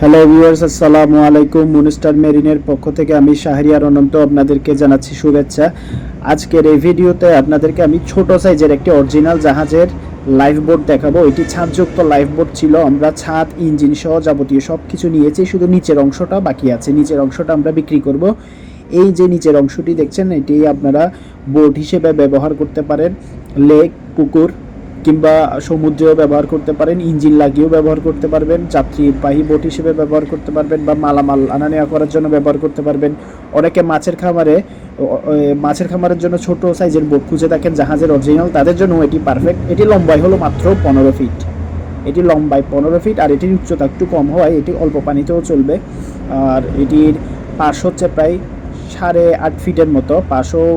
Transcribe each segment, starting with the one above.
Hello viewers আসসালামু আলাইকুম মুনিস্টার মেরিনের পক্ষ থেকে আমি শাহরিয়ার অনন্ত আপনাদেরকে জানাচ্ছি শুভেচ্ছা। আজকের এই ভিডিওতে আপনাদেরকে আমি ছোট সাইজের একটি অরিজিনাল জাহাজের লাইফ বোট দেখাবো। এটি ছাদযুক্ত লাইফ বোট ছিল। আমরা ছাদ ইঞ্জিন সহ যাবতীয় সব কিছু নিয়েছি। শুধু নিচের অংশটা বাকি আছে। নিচের অংশটা আমরা বিক্রি করব। এই যে নিচের অংশটি দেখছেন, এটি আপনারা বোট হিসেবে ব্যবহার করতে পারেন। লেক পুকুর কিংবা সমুদ্রেও ব্যবহার করতে পারেন, ইঞ্জিন লাগিয়েও ব্যবহার করতে পারবেন যাত্রীবাহী বোট হিসেবে ব্যবহার করতে পারবেন বা মালামাল আনা নেওয়া করার জন্য ব্যবহার করতে পারবেন। অনেকে মাছের খামারে মাছের খামারের জন্য ছোট সাইজের বোট খুঁজে থাকেন জাহাজের অরিজিনাল তাদের জন্য এটি পারফেক্ট এটি লম্বাই হলো মাত্র পনেরো ফিট এটি লম্বায় পনেরো ফিট আর এটির উচ্চতা একটু কম হওয়ায় এটি অল্প পানিতেও চলবে। আর এটির পাশ হচ্ছে প্রায় সাড়ে আট ফিটের মতো, পাশেও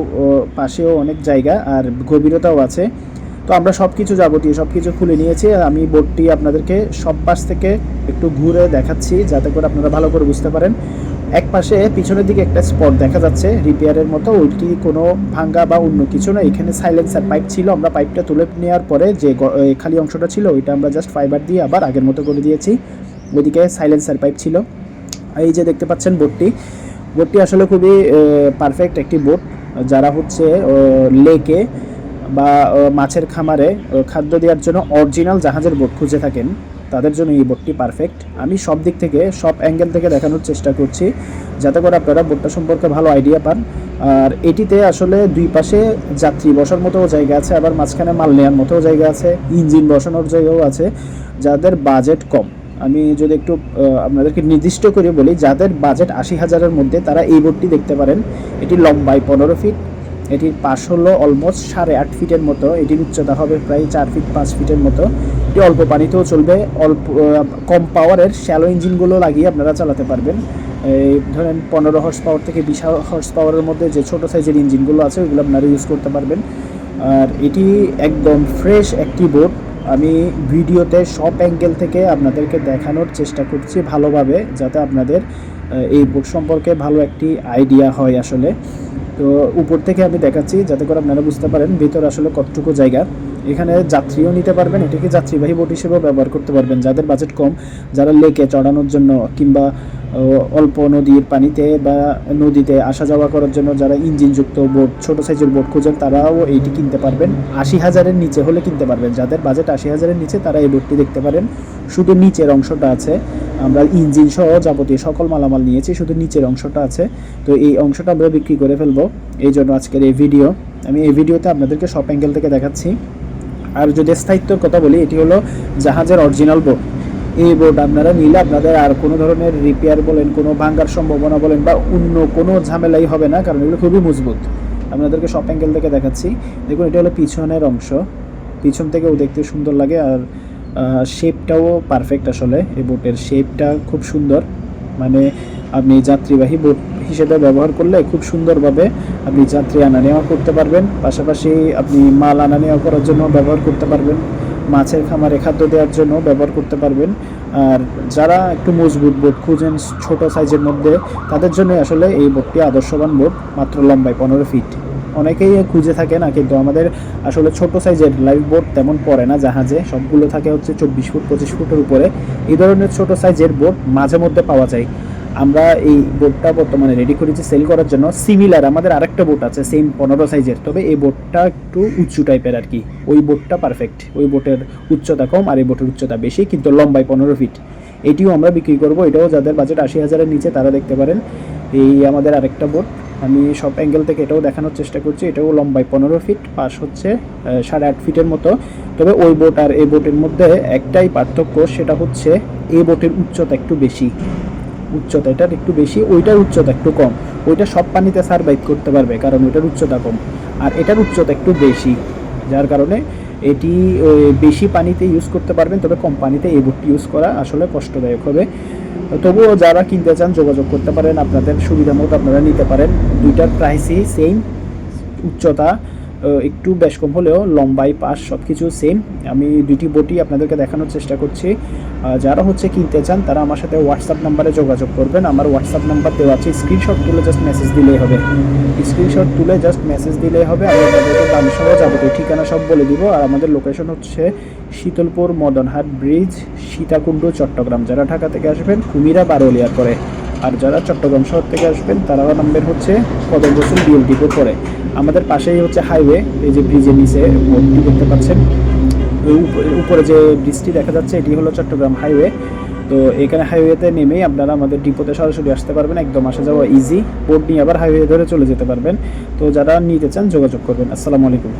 পাশেও অনেক জায়গা আর গভীরতাও আছে। তো আমরা সব কিছু যাবতীয় সব কিছু খুলে নিয়েছি। আর আমি বোটটি আপনাদেরকে সব পাশ থেকে একটু ঘুরে দেখাচ্ছি, যাতে করে আপনারা ভালো করে বুঝতে পারেন। এক পাশে পিছনের দিকে একটা স্পট দেখা যাচ্ছে, রিপেয়ারের মতো। ওইটি কোনো ভাঙ্গা বা অন্য কিছু না। এখানে সাইলেন্সার পাইপ ছিল। আমরা পাইপটা তুলে নেওয়ার পরে যে খালি অংশটা ছিল, ওইটা আমরা জাস্ট ফাইবার দিয়ে আবার আগের মতো করে দিয়েছি। ওইদিকে সাইলেন্সার পাইপ ছিল। এই যে দেখতে পাচ্ছেন বোটটি। বোটটি আসলে খুবই পারফেক্ট একটি বোট। যারা হচ্ছে লেকে বা মাছের খামারে খাদ্য দেওয়ার জন্য অরিজিনাল জাহাজের বোট খুঁজে থাকেন। তাদের জন্য এই বোটটি পারফেক্ট আমি সব দিক থেকে, সব অ্যাঙ্গেল থেকে দেখানোর চেষ্টা করছি, যাতে করে আপনারা বোটটা সম্পর্কে ভালো আইডিয়া পান। আর এটিতে আসলে দুই পাশে যাত্রী বসার মতো জায়গা আছে, আবার মাঝখানে মাল নেওয়ার মতো জায়গা আছে, ইঞ্জিন বসানোর জায়গাও আছে, যাদের বাজেট কম। আমি যদি একটু আপনাদেরকে নির্দিষ্ট করে বলি, যাদের বাজেট আশি হাজারের মধ্যে তারা এই বোটটি দেখতে পারেন। এটি লম্বায় পনেরো ফিট এটির পাশ হলো অলমোস্ট সাড়ে আট ফিটের মতো। এটির উচ্চতা হবে প্রায় চার ফিট পাঁচ ফিটের মতো। এটি অল্প পানিতেও চলবে। অল্প কম পাওয়ারের শ্যালো ইঞ্জিনগুলো লাগিয়ে আপনারা চালাতে পারবেন। এই ধরেন পনেরো হর্স পাওয়ার থেকে বিশ হর্স পাওয়ারের মধ্যে যে ছোট সাইজের ইঞ্জিনগুলো আছে, ওইগুলো আপনারা ইউজ করতে পারবেন। আর এটি একদম ফ্রেশ একটি বোট আমি ভিডিওতে সব অ্যাঙ্গেল থেকে আপনাদেরকে দেখানোর চেষ্টা করছি ভালোভাবে, যাতে আপনাদের এই বোট সম্পর্কে ভালো একটি আইডিয়া হয় আসলে। তো উপর থেকে আমি দেখাচ্ছি, যাতে করে আপনারা বুঝতে পারেন ভিতর আসলে কতটুকু জায়গা। এখানে যাত্রীও নিতে পারবেন, এটাকে যাত্রীবাহী বোট হিসেবেও ব্যবহার করতে পারবেন। যাদের বাজেট কম, যারা লেকে চড়ানোর জন্য কিংবা অল্প নদীর পানিতে বা নদীতে আসা যাওয়া করার জন্য যারা ইঞ্জিনযুক্ত বোট, ছোট সাইজের বোট খুঁজেন, তারাও এইটি কিনতে পারবেন। আশি হাজারের নিচে হলে কিনতে পারবেন। যাদের বাজেট আশি হাজারের নিচে, তারা এই বোটটি দেখতে পারেন। শুধু নিচের অংশটা আছে। আমরা ইঞ্জিন সহ যাবতীয় সকল মালামাল নিয়েছি, শুধু নিচের অংশটা আছে। তো এই অংশটা আমরা বিক্রি করে ফেলব। এই জন্য আজকের এই ভিডিও। আমি এই ভিডিওতে আপনাদেরকে সব অ্যাঙ্গেল থেকে দেখাচ্ছি। আর যদি স্থায়িত্বর কথা বলি, এটি হলো জাহাজের অরিজিনাল বোর্ড এই বোর্ড আপনারা নিলে আপনাদের আর কোনো ধরনের রিপেয়ার বলেন, কোনো ভাঙ্গার সম্ভাবনা বলেন বা অন্য কোনো ঝামেলাই হবে না, কারণ এগুলো খুবই মজবুত। আপনাদেরকে সব অ্যাঙ্গেল থেকে দেখাচ্ছি। দেখুন, এটা হলো পিছনের অংশ। পিছন থেকেও দেখতে সুন্দর লাগে আর শেপটাও পারফেক্ট আসলে। এই বোটের শেপটা খুব সুন্দর। মানে আপনি যাত্রীবাহী বোট হিসেবে ব্যবহার করলে খুব সুন্দরভাবে আপনি যাত্রী আনা নেওয়া করতে পারবেন। পাশাপাশি আপনি মাল আনা নেওয়া করার জন্য ব্যবহার করতে পারবেন। মাছের খামারে খাদ্য দেওয়ার জন্য ব্যবহার করতে পারবেন। আর যারা একটু মজবুত বোট খুঁজেন, ছোট সাইজের মধ্যে, তাদের জন্য আসলে এই বোটটি আদর্শবান বোট মাত্র লম্বায় পনেরো ফিট অনেকেই খুঁজে থাকে না, কিন্তু আমাদের আসলে ছোট সাইজের লাইফ বোট তেমন পড়ে না, জাহাজে। সবগুলো থাকে হচ্ছে চব্বিশ ফুট, পঁচিশ ফুটের উপরে। এই ধরনের ছোট সাইজের বোট মাঝে মধ্যে পাওয়া যায়। আমরা এই বোটটা বর্তমানে রেডি করেছি সেল করার জন্য। সিমিলার আমাদের আরেকটা বোট আছে সেম পনেরো সাইজের। তবে এই বোটটা একটু উঁচু টাইপের আর কি। ওই বোটটা পারফেক্ট ওই বোটের উচ্চতা কম আর এই বোটের উচ্চতা বেশি, কিন্তু লম্বায় পনেরো ফিট এটিও আমরা বিক্রি করব। এটাও যাদের বাজেট আশি হাজারের নিচে, তারা দেখতে পারেন। এই আমাদের আরেকটা বোট আমি সব অ্যাঙ্গেল থেকে এটাও দেখানোর চেষ্টা করছি। এটাও লম্বায় পনেরো ফিট পাশ হচ্ছে সাড়ে আট ফিটের মতো। তবে ওই বোট আর এই বোটের মধ্যে একটাই পার্থক্য, সেটা হচ্ছে এই বোটের উচ্চতা একটু বেশি। উচ্চতা এটার একটু বেশি, ওইটার উচ্চতা একটু কম। ওইটা সব পানিতে সার্ভাইভ করতে পারবে, কারণ ওইটার উচ্চতা কম। আর এটার উচ্চতা একটু বেশি, যার কারণে এটি বেশি পানিতে ইউজ করতে পারবেন, তবে কম পানিতে এই বুটটি ইউজ করা আসলে কষ্টদায়ক হবে। তবুও যারা কিনতে চান, যোগাযোগ করতে পারেন। আপনাদের সুবিধা মতো আপনারা নিতে পারেন। দুইটার প্রাইসই সেম উচ্চতা। একটু বেশ কম হলেও লম্বাই, পাশ সব কিছু সেম আমি দুইটি বোটই আপনাদেরকে দেখানোর চেষ্টা করছি। যারা হচ্ছে কিনতে চান, তারা আমার সাথে হোয়াটসঅ্যাপ নাম্বারে যোগাযোগ করবেন। আমার হোয়াটসঅ্যাপ নাম্বার দেওয়া আছে। স্ক্রিনশট তুলে জাস্ট মেসেজ দিলেই হবে। স্ক্রিনশট তুলে জাস্ট মেসেজ দিলেই হবে। আমি আপনাদেরকে দাম সহ যাবতীয় ঠিকানা সব বলে দিব। আর আমাদের লোকেশন হচ্ছে শীতলপুর মদনহাট ব্রিজ সীতাকুণ্ড, চট্টগ্রাম। যারা ঢাকা থেকে আসবেন, কুমিরা বারোলিয়ার পরে। আর যারা চট্টগ্রাম শহর থেকে আসবেন তারা নাম্বার হচ্ছে কদম রসুল বিএলটিপুর পরে। আমাদের পাশেই হচ্ছে হাইওয়ে, এই যে ব্রিজের নিচে বোর্ডটি দেখতে পাচ্ছেন। উপরে যে ব্রিজটি দেখা যাচ্ছে, এটি হলো চট্টগ্রাম হাইওয়ে। তো এখানে হাইওয়েতে নেমেই আপনারা আমাদের ডিপোতে সরাসরি আসতে পারবেন, একদম আসা যাওয়া ইজি বোর্ড নিয়ে আবার হাইওয়ে ধরে চলে যেতে পারবেন। তো যারা নিতে চান যোগাযোগ করবেন। আসসালামু আলাইকুম।